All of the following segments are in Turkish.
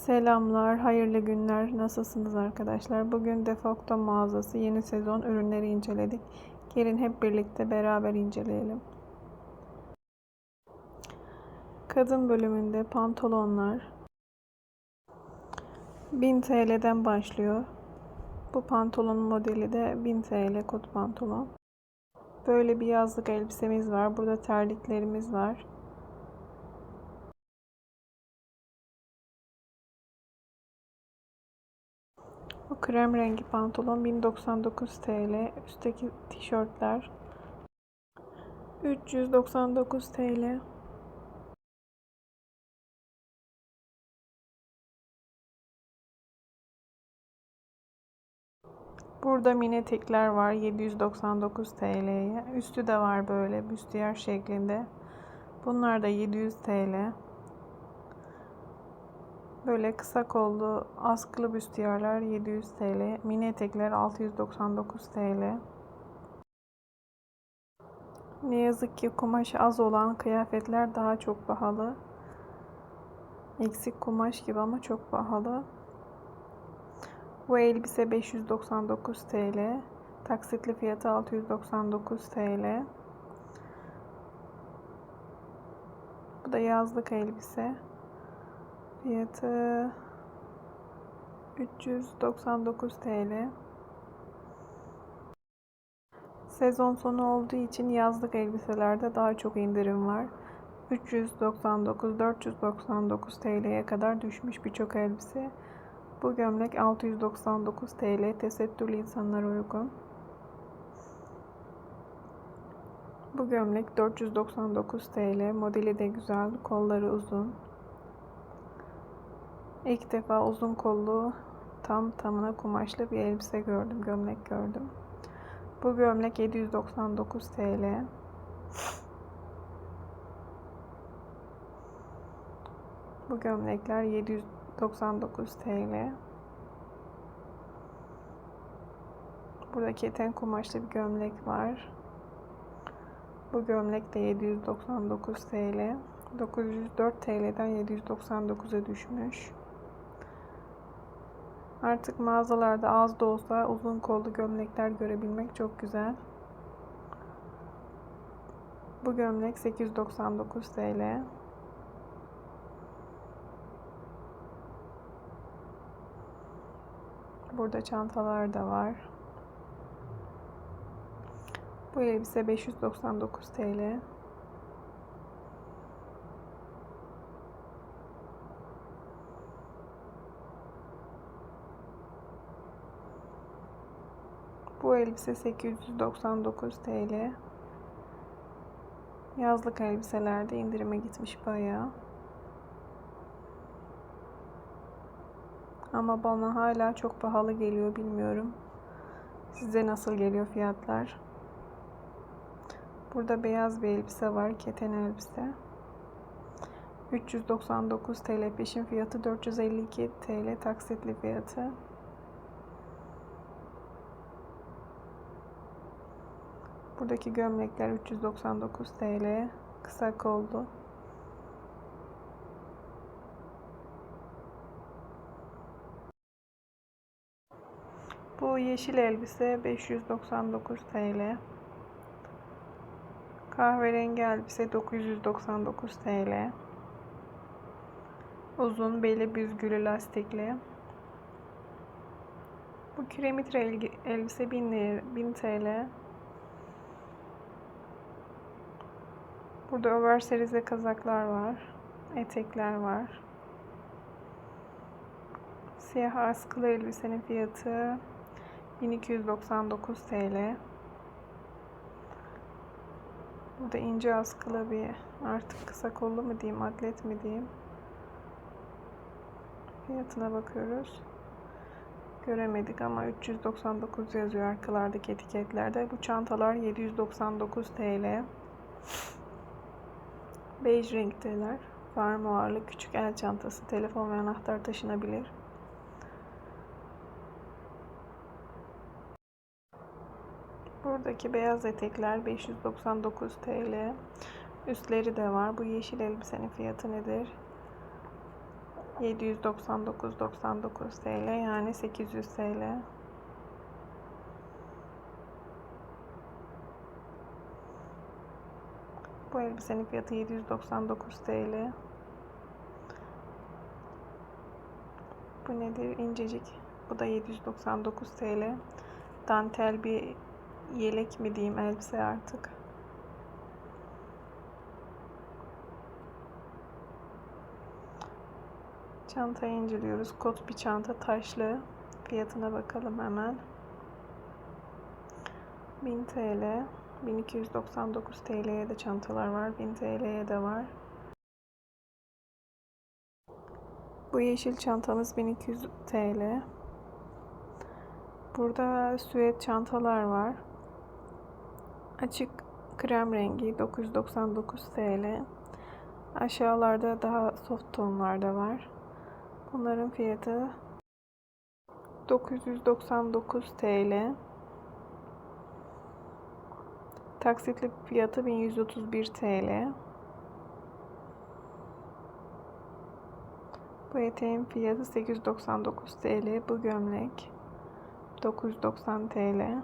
Selamlar, hayırlı günler. Nasılsınız arkadaşlar? Bugün Defakto mağazası yeni sezon ürünleri inceledik. Gelin hep birlikte beraber inceleyelim. Kadın bölümünde pantolonlar 1000 TL'den başlıyor. Bu pantolonun modeli de 1000 TL kot pantolon. Böyle bir yazlık elbisemiz var. Burada terliklerimiz var. Bu krem rengi pantolon 1099 TL. Üstteki tişörtler 399 TL. Burada mini etekler var 799 TL'ye. Üstü de var böyle büstiyer şeklinde. Bunlar da 700 TL. Böyle kısa kollu askılı büstiyerler 700 TL. Mini etekler 699 TL. Ne yazık ki kumaşı az olan kıyafetler daha çok pahalı. Eksik kumaş gibi ama çok pahalı. Bu elbise 599 TL. Taksitli fiyatı 699 TL. Bu da yazlık elbise. Fiyatı 399 TL. Sezon sonu olduğu için yazlık elbiselerde daha çok indirim var. 399-499 TL'ye kadar düşmüş birçok elbise. Bu gömlek 699 TL. Tesettürlü insanlara uygun. Bu gömlek 499 TL. Modeli de güzel. Kolları uzun. İlk defa uzun kollu tam tamına kumaşlı bir elbise gördüm. Gömlek gördüm. Bu gömlek 799 TL. Bu gömlekler 799 TL. Burada keten kumaşlı bir gömlek var. Bu gömlek de 799 TL. 904 TL'den 799'a düşmüş. Artık mağazalarda az da olsa uzun kollu gömlekler görebilmek çok güzel. Bu gömlek 899 TL. Burada çantalar da var. Bu elbise 599 TL. Bu elbise 899 TL. Yazlık elbiselerde indirime gitmiş bayağı. Ama bana hala çok pahalı geliyor bilmiyorum. Size nasıl geliyor fiyatlar? Burada beyaz bir elbise var. Keten elbise. 399 TL peşin fiyatı 452 TL taksitli fiyatı. Buradaki gömlekler 399 TL. Kısa kollu. Bu yeşil elbise 599 TL. Kahverengi elbise 999 TL. Uzun beli büzgülü lastikli. Bu kiremit elbise 1000 TL. Burada oversize kazaklar var. Etekler var. Siyah askılı elbisenin fiyatı 1299 TL. Burada ince askılı bir artık kısa kollu mu diyeyim, atlet mi diyeyim. Fiyatına bakıyoruz. Göremedik ama 399 yazıyor arkalardaki etiketlerde. Bu çantalar 799 TL. Bej renkteler. Fermuarlı küçük el çantası, telefon ve anahtar taşınabilir. Buradaki beyaz etekler 599 TL. Üstleri de var. Bu yeşil elbisenin fiyatı nedir? 799.99 TL yani 800 TL. Elbisenin fiyatı 799 TL. Bu nedir? İncecik. Bu da 799 TL. Dantel bir yelek mi diyeyim elbise artık. Çantayı inceliyoruz. Kot bir çanta taşlı. Fiyatına bakalım hemen. 1000 TL. 1299 TL'ye de çantalar var. 1000 TL'ye de var. Bu yeşil çantamız 1200 TL. Burada süet çantalar var. Açık krem rengi 999 TL. Aşağılarda daha soft tonlarda var. Bunların fiyatı 999 TL. Taksitli fiyatı 1131 TL. Bu eteğin fiyatı 899 TL. Bu gömlek 990 TL.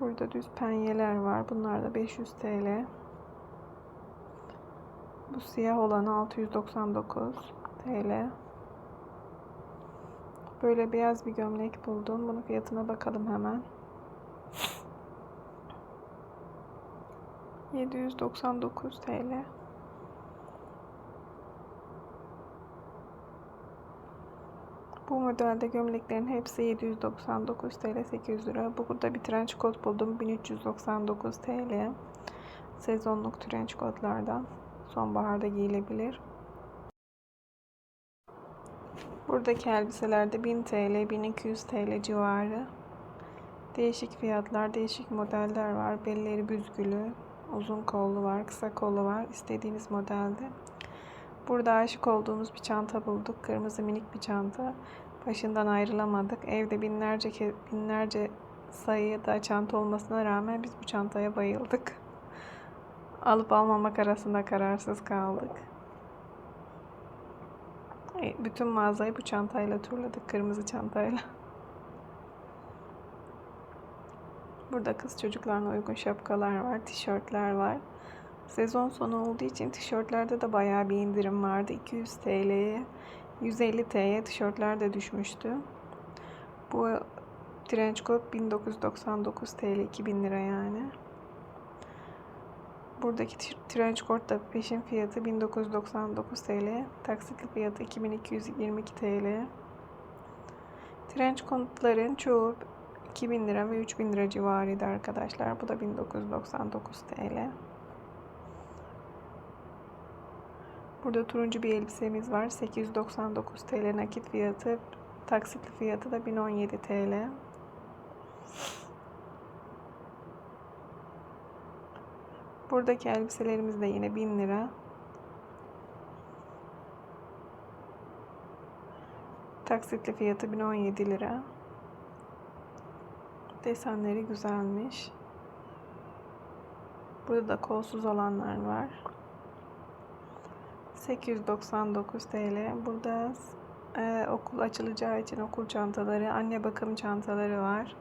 Burada düz penyeler var. Bunlar da 500 TL. Bu siyah olanı 699 TL. Böyle beyaz bir gömlek buldum. Bunun fiyatına bakalım hemen. 799 TL. Bu modelde gömleklerin hepsi 799 TL 800 lira. Burada bir trench coat buldum 1399 TL. Sezonluk trench coatlardan. Sonbaharda giyilebilir. Buradaki elbiselerde 1000 TL, 1200 TL civarı. Değişik fiyatlar, değişik modeller var. Belleri büzgülü, uzun kollu var, kısa kollu var. İstediğiniz modelde. Burada aşık olduğumuz bir çanta bulduk. Kırmızı minik bir çanta. Başından ayrılamadık. Evde binlerce binlerce sayıda çanta olmasına rağmen biz bu çantaya bayıldık. Alıp almamak arasında kararsız kaldık. E, bütün mağazayı bu çantayla turladık. Kırmızı çantayla. Burada kız çocuklarına uygun şapkalar var, tişörtler var. Sezon sonu olduğu için tişörtlerde de bayağı bir indirim vardı. 200 TL'ye 150 TL'ye tişörtler de düşmüştü. Bu trench coat 1999 TL 2000 lira yani. Buradaki trench coat da peşin fiyatı 1999 TL. Taksitli fiyatı 2222 TL. Trench coatların çoğu 2000 lira ve 3000 lira civarıydı arkadaşlar. Bu da 1999 TL. Burada turuncu bir elbisemiz var. 899 TL nakit fiyatı. Taksitli fiyatı da 1017 TL. Buradaki elbiselerimiz de yine 1000 lira. Taksitli fiyatı 1017 lira. Desenleri güzelmiş. Burada da kolsuz olanlar var. 899 TL. Burada e, okul açılacağı için okul çantaları, anne bakım çantaları var.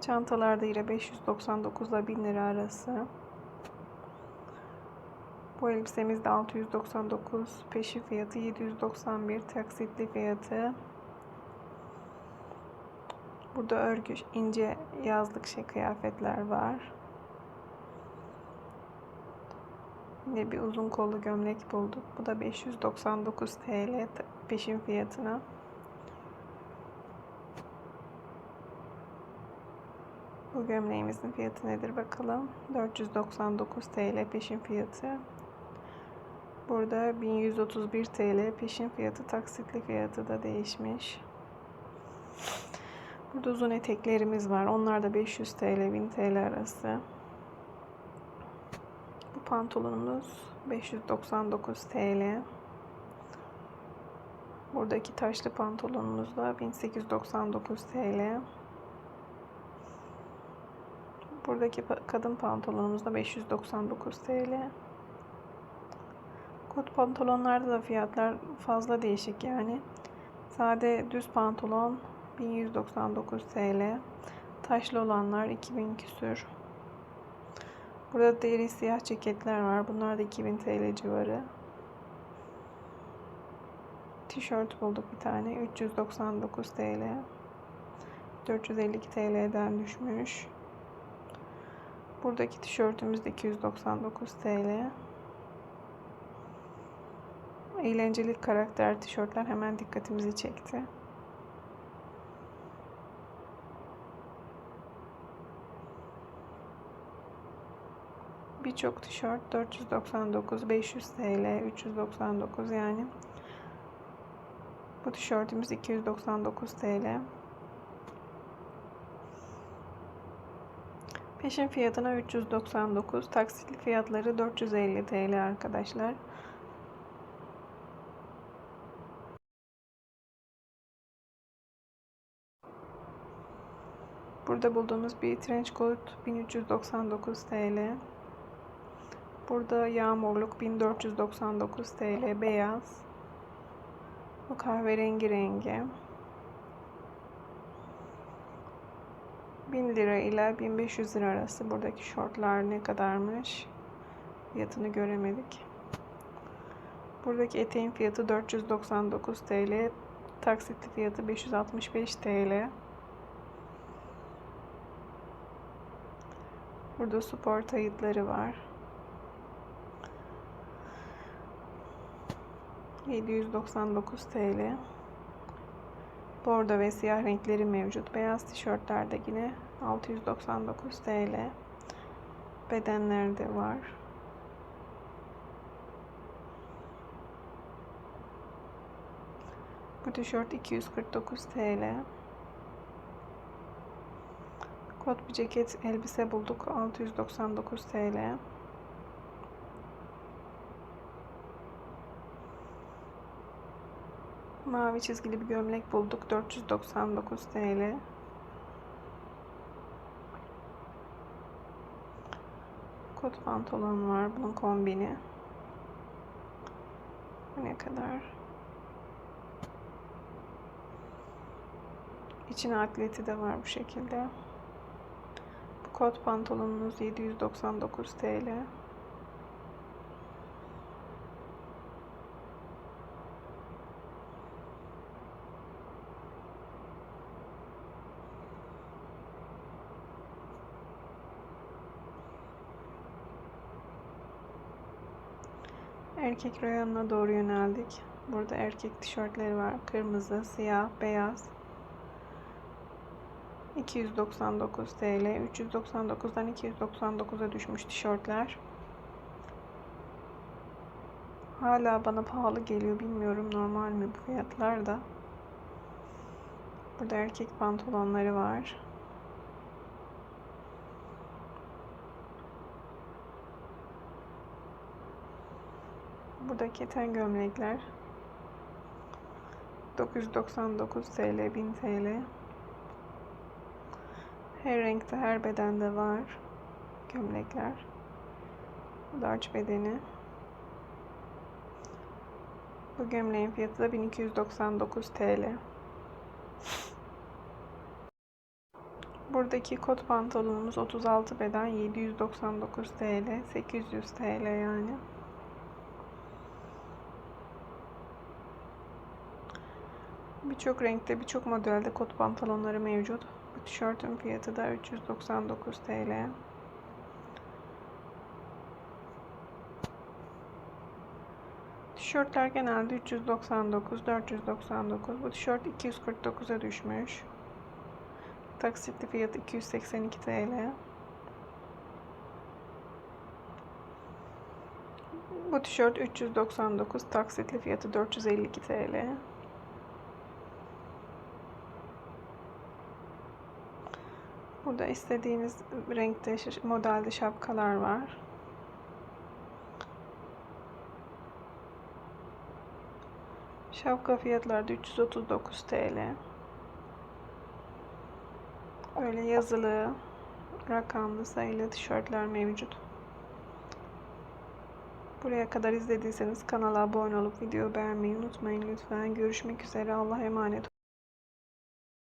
Çantalarda yine 599 ile 1000 lira arası. Bu elbisemiz de 699. Peşi fiyatı 791. Taksitli fiyatı. Burada örgü, ince yazlık şey kıyafetler var. Yine bir uzun kollu gömlek bulduk. Bu da 599 TL peşin fiyatına. Bu gömleğimizin fiyatı nedir bakalım. 499 TL peşin fiyatı. Burada 1131 TL peşin fiyatı taksitli fiyatı da değişmiş. Burada uzun eteklerimiz var. Onlar da 500 TL 1000 TL arası. Bu pantolonumuz 599 TL. Buradaki taşlı pantolonumuz da 1899 TL. Buradaki kadın pantolonumuz da 599 TL. Kot pantolonlarda da fiyatlar fazla değişik yani. Sade düz pantolon 1199 TL. Taşlı olanlar 2000 küsür. Burada deri siyah ceketler var. Bunlar da 2000 TL civarı. Tişört bulduk bir tane. 399 TL. 452 TL'den düşmüş. Buradaki tişörtümüz de 299 TL. Eğlenceli karakter tişörtler hemen dikkatimizi çekti. Birçok tişört 499, 500 TL, 399 yani. Bu tişörtümüz 299 TL. Peşin fiyatına 399, taksitli fiyatları 450 TL arkadaşlar. Burada bulduğumuz bir trench coat 1399 TL. Burada yağmurluk 1499 TL beyaz. Bu kahverengi rengi. 1000 lira ile 1500 lira arası buradaki şortlar ne kadarmış? Fiyatını göremedik. Buradaki eteğin fiyatı 499 TL. Taksitli fiyatı 565 TL. Burada spor tayıtları var. 799 TL. Bordo ve siyah renkleri mevcut. Beyaz tişörtlerde yine 699 TL. Bedenlerde var. Bu tişört 249 TL. Kot bir ceket elbise bulduk 699 TL. Mavi çizgili bir gömlek bulduk 499 TL. Kot pantolon var bunun kombini. Bu ne kadar? İçine atleti de var bu şekilde. Bu kot pantolonumuz 799 TL. Erkek reyonuna doğru yöneldik. Burada erkek tişörtleri var. Kırmızı, siyah, beyaz. 299 TL. 399'dan 299'a düşmüş tişörtler. Hala bana pahalı geliyor. Bilmiyorum normal mi bu fiyatlar da. Burada erkek pantolonları var. Burada keten gömlekler. 999 TL, 1000 TL. Her renkte, her bedende var gömlekler. Large bedeni. Bu gömleğin fiyatı da 1299 TL. Buradaki kot pantolonumuz 36 beden 799 TL, 800 TL yani. Birçok renkte, birçok modelde kot pantolonları mevcut. Bu tişörtün fiyatı da 399 TL. Tişörtler genelde 399, 499. Bu tişört 249'a düşmüş. Taksitli fiyatı 282 TL. Bu tişört 399, taksitli fiyatı 452 TL. Burada istediğiniz renkte, modelde şapkalar var. Şapka fiyatları da 339 TL. Böyle yazılı, rakamlı, sayılı tişörtler mevcut. Buraya kadar izlediyseniz kanala abone olup videoyu beğenmeyi unutmayın lütfen. Görüşmek üzere. Allah'a emanet